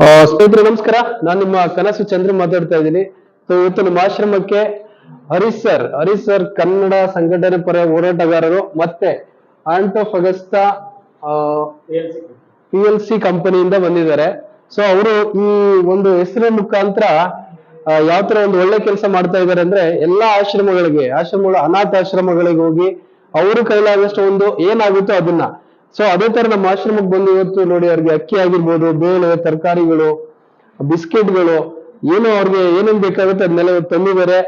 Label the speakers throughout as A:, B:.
A: ಸ್ನೇಹಿತರೆ, ನಮಸ್ಕಾರ. ನಾನು ನಿಮ್ಮ ಕನಸು ಚಂದ್ರ ಮಾತಾಡ್ತಾ ಇದ್ದೀನಿ. ಸೊ ಇವತ್ತು ನಮ್ಮ ಆಶ್ರಮಕ್ಕೆ ಹರೀಶ್ ಸರ್. ಹರೀಶ್ ಸರ್ ಕನ್ನಡ ಸಂಘಟನೆ ಪರ ಹೋರಾಟಗಾರರು ಮತ್ತೆ and of P L C ಕಂಪನಿಯಿಂದ ಬಂದಿದ್ದಾರೆ. ಸೊ ಅವರು ಈ ಒಂದು ಹೆಸರಿನ ಮುಖಾಂತರ ಯಾವ ತರ ಒಂದು ಒಳ್ಳೆ ಕೆಲಸ ಮಾಡ್ತಾ ಇದ್ದಾರೆ ಅಂದ್ರೆ ಎಲ್ಲಾ ಆಶ್ರಮಗಳಿಗೆ, ಆಶ್ರಮಗಳ ಅನಾಥ ಆಶ್ರಮಗಳಿಗೆ ಹೋಗಿ ಅವರು ಕೈಲಾದಷ್ಟು ಒಂದು ಏನಾಗುತ್ತೋ ಅದನ್ನ ಸೊ ಅದೇ ತರ ನಮ್ಮ ಆಶ್ರಮಕ್ಕೆ ಬಂದು ಇವತ್ತು ನೋಡಿ ಅವ್ರಿಗೆ ಅಕ್ಕಿ ಆಗಿರ್ಬೋದು, ಬೇಳೆ, ತರಕಾರಿಗಳು, ಬಿಸ್ಕೆಟ್ಗಳು, ಏನು ಅವ್ರಿಗೆ ಏನೇನ್ ಬೇಕಾಗುತ್ತೆ ಅದನ್ನೆಲ್ಲ ತಂದಿದ್ದಾರೆ.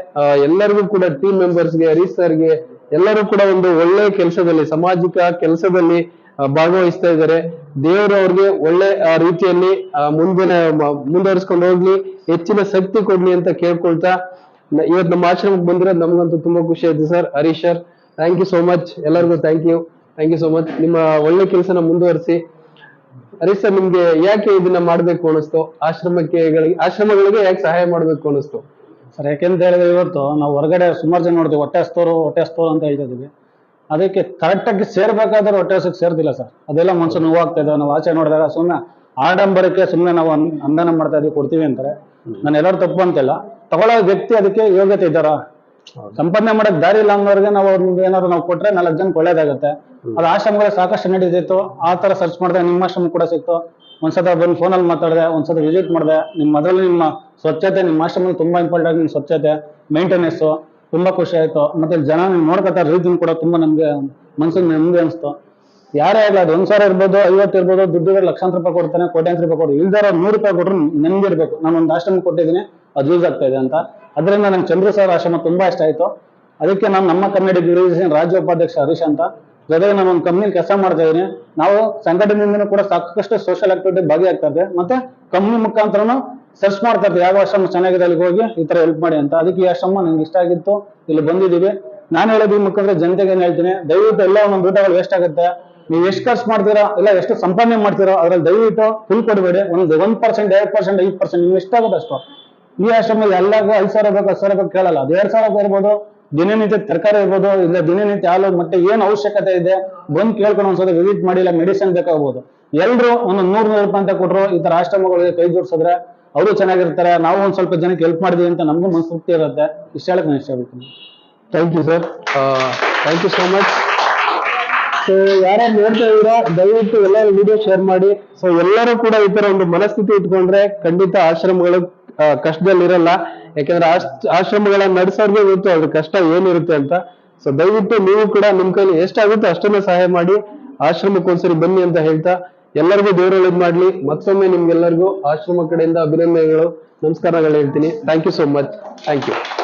A: ಎಲ್ಲರಿಗೂ ಕೂಡ ಟೀಮ್ ಮೆಂಬರ್ಸ್ಗೆ ಹರೀಶ್ ಸರ್ಗೆ ಎಲ್ಲರೂ ಕೂಡ ಒಂದು ಒಳ್ಳೆ ಕೆಲಸದಲ್ಲಿ, ಸಾಮಾಜಿಕ ಕೆಲಸದಲ್ಲಿ ಭಾಗವಹಿಸ್ತಾ ಇದ್ದಾರೆ. ದೇವರು ಅವ್ರಿಗೆ ಒಳ್ಳೆ ರೀತಿಯಲ್ಲಿ ಮುಂದಿನ ಮುಂದುವರಿಸ್ಕೊಂಡು ಹೋಗ್ಲಿ, ಹೆಚ್ಚಿನ ಶಕ್ತಿ ಕೊಡ್ಲಿ ಅಂತ ಕೇಳ್ಕೊಳ್ತಾ ಇವತ್ತು ನಮ್ಮ ಆಶ್ರಮಕ್ಕೆ ಬಂದಿರೋದು ನಮಗಂತೂ ತುಂಬಾ ಖುಷಿ ಆಯ್ತು sir Harish sir thank you so much ಎಲ್ಲರಿಗೂ thank you thank you so much ನಿಮ್ಮ ಒಳ್ಳೆ ಕೆಲಸನ ಮುಂದುವರಿಸಿ. ಹರೀಶ್ ಸರ್, ನಿಮ್ಗೆ ಯಾಕೆ ಇದನ್ನ ಮಾಡ್ಬೇಕು ಅನಿಸ್ತು ಆಶ್ರಮಕ್ಕೆ ಆಶ್ರಮಗಳಿಗೆ ಯಾಕೆ ಸಹಾಯ ಮಾಡ್ಬೇಕು ಅನಿಸ್ತು
B: ಸರ್, ಯಾಕೆಂತ ಹೇಳಿದ್ರೆ ಇವತ್ತು ನಾವು ಹೊರಗಡೆ ಸುಮಾರು ಜನ ನೋಡ್ತೀವಿ, ಹೊಟ್ಟೆ ಹಸ್ತೋರು ಹೊಟ್ಟೆ ಹಸ್ತೋರು ಅಂತ ಹೇಳ್ತಾ ಇದೀವಿ ಅದಕ್ಕೆ ಕರೆಕ್ಟಾಗಿ ಸೇರ್ಬೇಕಾದ್ರೆ ಹೊಟ್ಟೆ ಹಸಕ್ಕೆ ಸೇರ್ತಿಲ್ಲ ಸರ್. ಅದೆಲ್ಲ ಮನ್ಸು ನೋವಾಗ್ತಾ ಇದೆ. ನಾವು ಆಚೆ ನೋಡಿದಾಗ ಸುಮ್ಮನೆ ಆಡಂಬರಕ್ಕೆ ಸುಮ್ಮನೆ ನಾವು ಅನ್- ಅನುದಾನ ಮಾಡ್ತಾ ಇದೀವಿ, ಕೊಡ್ತೀವಿ ಅಂತಾರೆ. ನಾನು ಎಲ್ಲರೂ ತಪ್ಪು ಅಂತಿಲ್ಲ. ತಗೊಳ್ಳೋ ವ್ಯಕ್ತಿ ಅದಕ್ಕೆ ಯೋಗ್ಯತೆ ಇದ್ದಾರ? ಸಂಪಾದನೆ ಮಾಡಕ್ ದಾರಿ ಇಲ್ಲ ಅನ್ನೋರ್ಗೆ ನಾವು ಅವ್ರಿಗೆ ಏನಾದ್ರು ನಾವು ಕೊಟ್ರೆ ನಾಲ್ಕು ಜನಕ್ಕೆ ಒಳ್ಳೇದಾಗತ್ತೆ. ಅದು ಆಶ್ರಮಗಳ ಸಾಕಷ್ಟು ನಡೀತಿತ್ತು. ಆ ತರ ಸರ್ಚ್ ಮಾಡಿದೆ ನಿಮ್ಮ ಆಶ್ರಮ ಕೂಡ ಸಿಕ್ತು. ಒಂದ್ಸತ ಬಂದು ಫೋನಲ್ಲಿ ಮಾತಾಡಿದೆ ಒಂದ್ಸತ ವಿಸಿಟ್ ಮಾಡಿದೆ. ನಿಮ್ಮ ಮೊದಲ ನಿಮ್ಮ ಸ್ವಚ್ಛತೆ ನಿಮ್ಮ ಆಶ್ರಮದಲ್ಲಿ ತುಂಬಾ ಇಂಪಾರ್ಟೆಂಟ್ ನಿಮ್ಮ ಸ್ವಚ್ಛತೆ ಮೇಂಟೆನೆನ್ಸ್ ತುಂಬಾ ಖುಷಿ ಆಯ್ತು. ಮತ್ತೆ ಜನ ನೀವು ನೋಡ್ಕೊತಾರೆ ರೀತಿನ ಕೂಡ ತುಂಬಾ ನಮ್ಗೆ ಮನ್ಸಿಗೆ ನೆಮ್ಮದಿ ಅನ್ಸ್ತು. ಯಾರೇ ಆಗಲ್ಲ ಅದು ಒಂದ್ ಸಾವಿರ ಇರ್ಬೋದು ಐವತ್ತು ಇರ್ಬೋದು ದುಡ್ಡು ಲಕ್ಷಾಂತರ ರೂಪಾಯಿ ಕೊಡ್ತಾನೆ ಕೋಟ್ಯಾಂತರ ರೂಪಾಯಿ ಕೊಡ್ತಾರೆ ಇಲ್ದಾರ ನೂರು ರೂಪಾಯಿ ಕೊಟ್ರು ನೆಮ್ಮದಿ ಇರ್ಬೇಕು. ನಾನು ಒಂದು ಆಶ್ರಮ ಕೊಟ್ಟಿದ್ದೀನಿ. ಅದು ಯೂಸ್ ಆಗ್ತಾ ಇದೆ ಅಂತ. ಅದರಿಂದ ನಂಗೆ ಚಂದ್ರ ಸರ್ ಆಶ್ರಮ ತುಂಬಾ ಇಷ್ಟ ಆಯ್ತು. ಅದಕ್ಕೆ ನಾನು ನಮ್ಮ ಕನ್ನಡ ಗಿರಿಜನ್ ರಾಜ್ಯ ಉಪಾಧ್ಯಕ್ಷ ಹರೀಶ್ ಅಂತ. ಜೊತೆಗೆ ನಾನು ಒಂದು ಕಂಪ್ನಿಲಿ ಕೆಲಸ ಮಾಡ್ತಾ ಇದ್ದೀನಿ. ನಾವು ಸಂಘಟನೆಯಿಂದ ಕೂಡ ಸಾಕಷ್ಟು ಸೋಷಿಯಲ್ ಆಕ್ಟಿವಿಟಿ ಭಾಗಿಯಾಗ್ತಾ ಇದೆ ಮತ್ತೆ ಕಂಪ್ನಿ ಮುಖಾಂತರನು ಸರ್ಚ್ ಮಾಡ್ತಾ ಇದ್ದೆ. ಯಾವ ಆಶ್ರಮ ಚೆನ್ನಾಗಿದೆ ಅಲ್ಲಿಗೆ ಹೋಗಿ ಈ ತರ ಹೆಲ್ಪ್ ಮಾಡಿ ಅಂತ. ಅದಕ್ಕೆ ಈ ಆಶ್ರಮ ನಂಗೆ ಇಷ್ಟ ಆಗಿತ್ತು. ಇಲ್ಲಿ ಬಂದಿದ್ದೀವಿ. ನಾನು ಹೇಳೋದು ಈ ಮುಖಾಂತರ ಜನತೆಗೆ ಏನ್ ಹೇಳ್ತೀನಿ. ದಯವಿಟ್ಟು ಎಲ್ಲ ಒಂದೊಂದು ಊಟಗಳು ವೇಸ್ಟ್ ಆಗುತ್ತೆ. ನೀವು ಎಷ್ಟು ಖರ್ಚು ಮಾಡ್ತೀರಾ, ಇಲ್ಲ ಎಷ್ಟು ಸಂಪಾದನೆ ಮಾಡ್ತೀರೋ, ಅದ್ರಲ್ಲಿ ದಯವಿಟ್ಟು ಫುಲ್ ಕೊಡಬೇಡಿ. ಒಂದು ಒನ್ ಪರ್ಸೆಂಟ್ ಎರಡ್ ಪರ್ಸೆಂಟ್ ಐದು ಪರ್ಸೆಂಟ್ ನಿಮ್ಗೆ ಎಷ್ಟಾಗುತ್ತೆ ಅಷ್ಟು ಈ ಆಶ್ರಮದಲ್ಲಿ ಎಲ್ಲರಿಗೂ ಐದು ಸಾವಿರ ಬೇಕು ಹತ್ತು ಸಾವಿರ ಬೇಕು ಕೇಳಲ್ಲ. ಅದು ಎರಡ್ ಸಾವಿರ ಇರ್ಬೋದು ದಿನನಿತ್ಯ ತರಕಾರಿ ಇರ್ಬೋದು ಇಲ್ಲ ದಿನನಿತ್ಯ ಹಾಲು ಮತ್ತೆ ಏನ್ ಅವಶ್ಯಕತೆ ಇದೆ ಬಂದು ಕೇಳ್ಕೊಂಡು ಒಂದ್ಸಲ ವಿಸಿಟ್ ಮಾಡಿಲ್ಲ ಮೆಡಿಸಿನ್ ಬೇಕಾಗ್ಬೋದು. ಎಲ್ರು ಒಂದು ನೂರ್ ನೂರು ರೂಪಾಯಿ ಅಂತ ಕೊಟ್ರು ಈ ತರ ಆಶ್ರಮಗಳಿಗೆ ಕೈ ಜೋಡಿಸಿದ್ರೆ ಅವರು ಚೆನ್ನಾಗಿರ್ತಾರೆ ನಾವು ಒಂದ್ ಸ್ವಲ್ಪ ಜನಕ್ಕೆ ಹೆಲ್ಪ್ ಮಾಡಿದೀವಿ ಅಂತ ನಮಗೂ ಮನಸ್ಸು ಇರುತ್ತೆ. ಇಷ್ಟ ಹೇಳಕ್ ನಾನು
A: thank you sir thank you so much so ಯಾರು ನೋಡ್ತಾ ಇದ್ದೀರಾ ದಯವಿಟ್ಟು ಎಲ್ಲರೂ ವಿಡಿಯೋ ಶೇರ್ ಮಾಡಿ. ಸೊ ಎಲ್ಲರೂ ಕೂಡ ಈ ತರ ಒಂದು ಮನಸ್ಥಿತಿ ಇಟ್ಕೊಂಡ್ರೆ ಖಂಡಿತ ಆಶ್ರಮಗಳು ಕಷ್ಟದಲ್ಲಿ ಇರಲ್ಲ ಯಾಕಂದ್ರೆ ಆಶ್- ಆಶ್ರಮಗಳನ್ನ ನಡೆಸೋರ್ಗೆ ಗೊತ್ತು, ಅದ್ರ ಕಷ್ಟ ಏನಿರುತ್ತೆ ಅಂತ. ಸೊ ದಯವಿಟ್ಟು ನೀವು ಕೂಡ ನಿಮ್ ಕೈಲಿ ಎಷ್ಟಾಗುತ್ತೋ ಅಷ್ಟನ್ನ ಸಹಾಯ ಮಾಡಿ. ಆಶ್ರಮಕ್ಕೆ ಒಂದ್ಸರಿ ಬನ್ನಿ ಅಂತ ಹೇಳ್ತಾ, ಎಲ್ಲರಿಗೂ ದೇವ್ರ ಇದು ಮಾಡ್ಲಿ. ಮತ್ತೊಮ್ಮೆ ನಿಮ್ಗೆಲ್ಲರಿಗೂ ಆಶ್ರಮ ಕಡೆಯಿಂದ ಅಭಿನಂದನೆಗಳು, ನಮಸ್ಕಾರಗಳು ಹೇಳ್ತೀನಿ. Thank you so much thank you